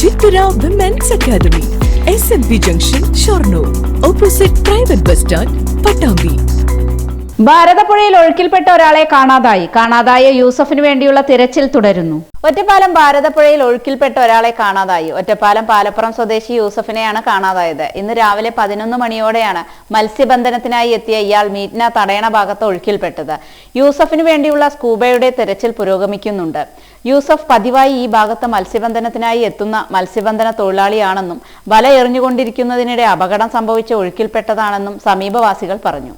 Chithara women's academy S N P junction Shoranur opposite private bus stand Pattambi ഭാരതപ്പുഴയിൽ ഒഴുക്കിൽപ്പെട്ട ഒരാളെ കാണാതായി. കാണാതായ യൂസഫിന് വേണ്ടിയുള്ള തിരച്ചിൽ തുടരുന്നു. ഒറ്റപ്പാലം ഭാരതപ്പുഴയിൽ ഒഴുക്കിൽപ്പെട്ട ഒരാളെ കാണാതായി. ഒറ്റപ്പാലം പാലപ്പുറം സ്വദേശി യൂസഫിനെയാണ് കാണാതായത്. ഇന്ന് രാവിലെ പതിനൊന്ന് മണിയോടെയാണ് മത്സ്യബന്ധനത്തിനായി എത്തിയ ഇയാൾ മീറ്റിന തടയണ ഭാഗത്ത് ഒഴുക്കിൽപ്പെട്ടത്. യൂസഫിന് വേണ്ടിയുള്ള സ്കൂബയുടെ തിരച്ചിൽ പുരോഗമിക്കുന്നുണ്ട്. യൂസഫ് പതിവായി ഈ ഭാഗത്ത് മത്സ്യബന്ധനത്തിനായി എത്തുന്ന മത്സ്യബന്ധന തൊഴിലാളിയാണെന്നും വല എറിഞ്ഞുകൊണ്ടിരിക്കുന്നതിനിടെ അപകടം സംഭവിച്ച് ഒഴുക്കിൽപ്പെട്ടതാണെന്നും സമീപവാസികൾ പറഞ്ഞു.